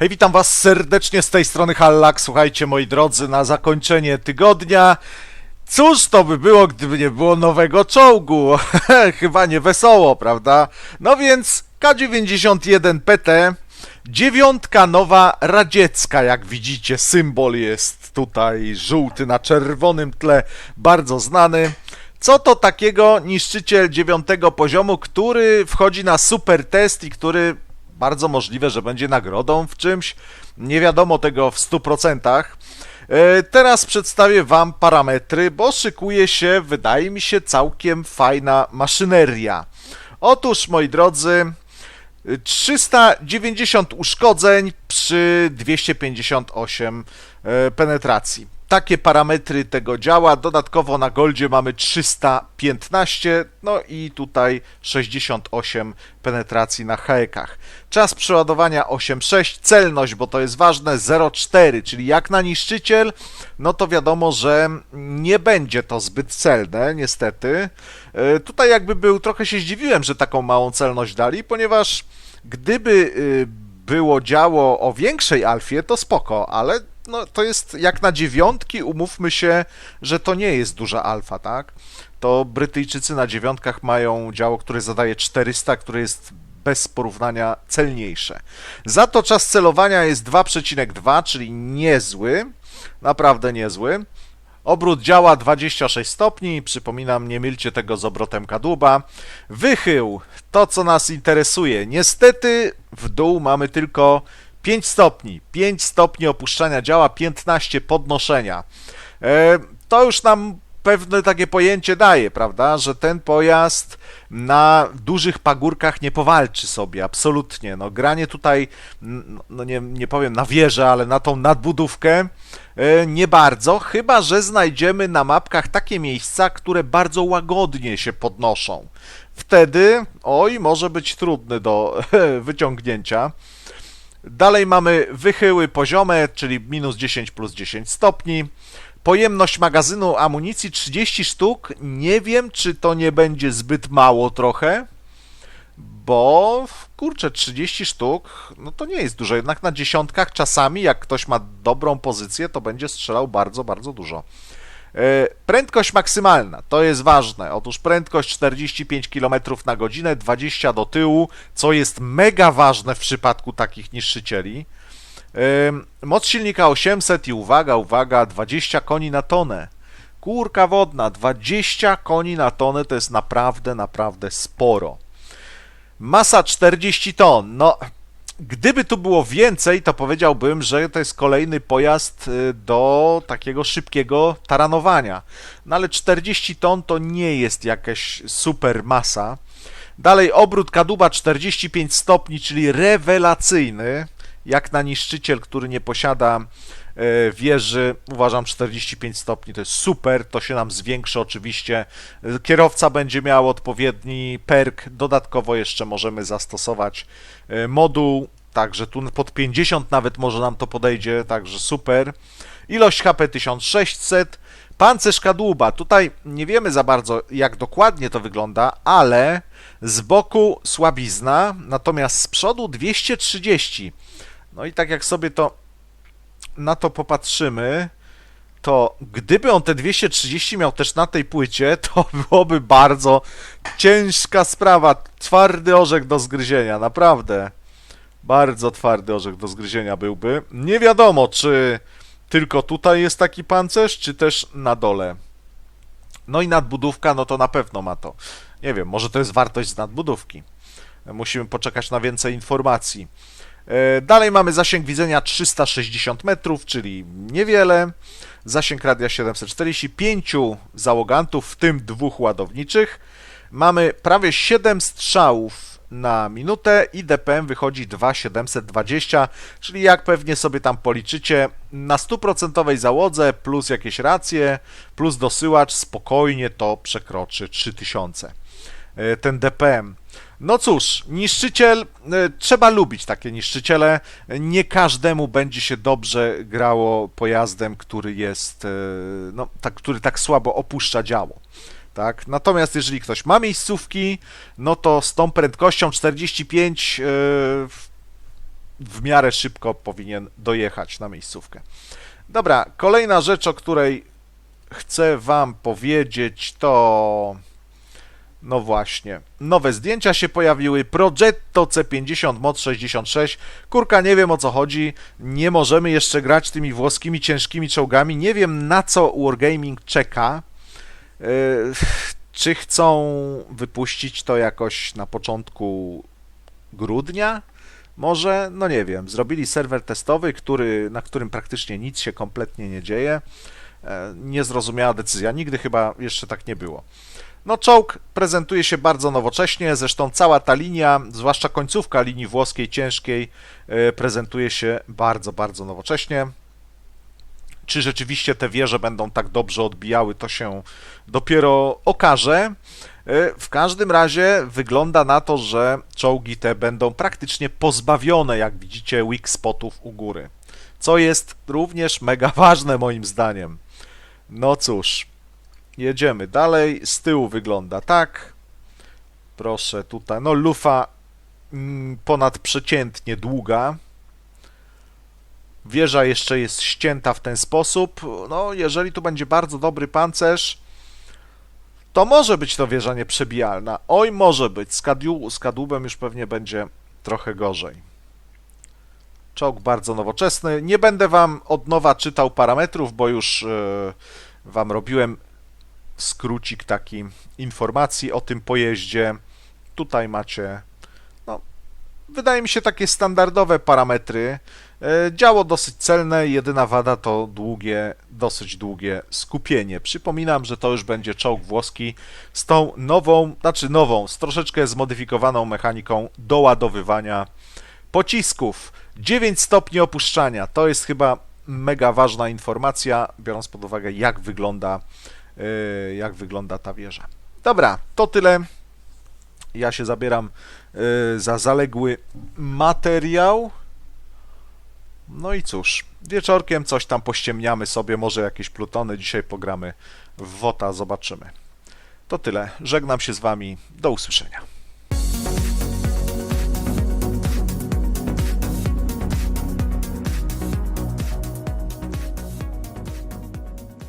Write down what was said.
Hej, witam was serdecznie z tej strony Hallak. Słuchajcie, moi drodzy, na zakończenie tygodnia. Cóż to by było, gdyby nie było nowego czołgu? Chyba nie wesoło, prawda? No więc K91 PT, dziewiątka nowa radziecka, jak widzicie, symbol jest tutaj żółty na czerwonym tle, bardzo znany. Co to takiego niszczyciel dziewiątego poziomu, który wchodzi na super test i który bardzo możliwe, że będzie nagrodą w czymś. Nie wiadomo tego w 100%. E, Teraz przedstawię Wam parametry, bo szykuje się, wydaje mi się, całkiem fajna maszyneria. Otóż, moi drodzy, 390 uszkodzeń przy 258 e, penetracji. Takie parametry tego działa. Dodatkowo na Goldzie mamy 315, no i tutaj 68 penetracji na hekach. Czas przeładowania 8,6, celność, bo to jest ważne, 0,4, czyli jak na niszczyciel, no to wiadomo, że nie będzie to zbyt celne, niestety. E, Tutaj jakby był, trochę się zdziwiłem, że taką małą celność dali, ponieważ gdyby y, było działo o większej alfie, to spoko, ale no, to jest jak na dziewiątki, umówmy się, że to nie jest duża alfa, tak? To Brytyjczycy na dziewiątkach mają działo, które zadaje 400, które jest bez porównania celniejsze. Za to czas celowania jest 2,2, czyli niezły, naprawdę niezły. Obrót działa 26 stopni, przypominam, nie mylcie tego z obrotem kadłuba. Wychył, to co nas interesuje. Niestety w dół mamy tylko 5 stopni. 5 stopni opuszczania działa, 15 podnoszenia. E, to już nam pewne takie pojęcie daje, prawda, że ten pojazd na dużych pagórkach nie powalczy sobie, absolutnie. No, granie tutaj, no nie, nie powiem na wieżę, ale na tą nadbudówkę e, nie bardzo, chyba że znajdziemy na mapkach takie miejsca, które bardzo łagodnie się podnoszą. Wtedy, oj, może być trudny do wyciągnięcia. Dalej mamy wychyły poziome, czyli minus 10 plus 10 stopni. Pojemność magazynu amunicji 30 sztuk. Nie wiem, czy to nie będzie zbyt mało trochę, bo kurczę, 30 sztuk, no to nie jest dużo. Jednak na dziesiątkach czasami, jak ktoś ma dobrą pozycję, to będzie strzelał bardzo, bardzo dużo. E, Prędkość maksymalna, to jest ważne. Otóż prędkość 45 km na godzinę, 20 do tyłu, co jest mega ważne w przypadku takich niszczycieli. Ym, Moc silnika 800 i uwaga, uwaga, 20 koni na tonę. Kurka wodna, 20 koni na tonę to jest naprawdę, naprawdę sporo. Masa 40 ton. No, gdyby tu było więcej, to powiedziałbym, że to jest kolejny pojazd y, do takiego szybkiego taranowania. No ale 40 ton to nie jest jakaś super masa. Dalej obrót kadłuba 45 stopni, czyli rewelacyjny. Jak na niszczyciel, który nie posiada wieży, uważam 45 stopni to jest super, to się nam zwiększy oczywiście. E, Kierowca będzie miał odpowiedni perk, dodatkowo jeszcze możemy zastosować e, moduł, także tu pod 50 nawet może nam to podejdzie, także super. Ilość HP 1600, pancerz kadłuba, tutaj nie wiemy za bardzo jak dokładnie to wygląda, ale z boku słabizna, natomiast z przodu 230. No i tak jak sobie to na to popatrzymy, to gdyby on te 230 miał też na tej płycie, to byłoby bardzo ciężka sprawa. Twardy orzech do zgryzienia, naprawdę. Bardzo twardy orzech do zgryzienia byłby. Nie wiadomo, czy tylko tutaj jest taki pancerz, czy też na dole. No i nadbudówka, no to na pewno ma to. Nie wiem, może to jest wartość z nadbudówki. Musimy poczekać na więcej informacji. E, Dalej mamy zasięg widzenia 360 metrów, czyli niewiele. Zasięg radia 745 załogantów, w tym dwóch ładowniczych. Mamy prawie 7 strzałów na minutę i DPM wychodzi 2,720, czyli jak pewnie sobie tam policzycie, na stuprocentowej załodze plus jakieś racje, plus dosyłacz, spokojnie to przekroczy 3000 e, ten DPM. No cóż, niszczyciel, e, trzeba lubić takie niszczyciele. Nie każdemu będzie się dobrze grało pojazdem, który jest, e, no, tak, który tak słabo opuszcza działo. Tak? Natomiast jeżeli ktoś ma miejscówki, no to z tą prędkością 45 e, w- w miarę szybko powinien dojechać na miejscówkę. Dobra, kolejna rzecz, o której chcę Wam powiedzieć, to. No właśnie, nowe zdjęcia się pojawiły. Progetto C50 Mod 66. Kurka, nie wiem o co chodzi. Nie możemy jeszcze grać tymi włoskimi ciężkimi czołgami. Nie wiem na co Wargaming czeka. Yy, czy chcą wypuścić to jakoś na początku grudnia? Może, no nie wiem. Zrobili serwer testowy, który, na którym praktycznie nic się kompletnie nie dzieje. E, Niezrozumiała decyzja. Nigdy chyba jeszcze tak nie było. No, czołg prezentuje się bardzo nowocześnie, zresztą cała ta linia, zwłaszcza końcówka linii włoskiej ciężkiej, e, prezentuje się bardzo, bardzo nowocześnie. Czy rzeczywiście te wieże będą tak dobrze odbijały, to się dopiero okaże. E, W każdym razie wygląda na to, że czołgi te będą praktycznie pozbawione, jak widzicie, weak spotów u góry. Co jest również mega ważne moim zdaniem. No cóż, jedziemy dalej. Z tyłu wygląda tak. Proszę tutaj. No, lufa mm, ponadprzeciętnie długa. Wieża jeszcze jest ścięta w ten sposób. No, jeżeli tu będzie bardzo dobry pancerz, to może być to wieża nieprzebijalna. Oj, może być. Z, z kadłubem już pewnie będzie trochę gorzej. Czołg bardzo nowoczesny. Nie będę Wam od nowa czytał parametrów, bo już e, Wam robiłem skrócik taki informacji o tym pojeździe. Tutaj macie, no, wydaje mi się takie standardowe parametry. E, Działo dosyć celne, jedyna wada to długie, dosyć długie skupienie. Przypominam, że to już będzie czołg włoski z tą nową, znaczy nową, z troszeczkę zmodyfikowaną mechaniką doładowywania pocisków. 9 stopni opuszczania. To jest chyba mega ważna informacja, biorąc pod uwagę, jak wygląda, jak wygląda ta wieża. Dobra, to tyle. Ja się zabieram yy, za zaległy materiał. No i cóż, wieczorkiem coś tam pościemniamy sobie, może jakieś plutony. Dzisiaj pogramy w WOTA, zobaczymy. To tyle. Żegnam się z Wami. Do usłyszenia.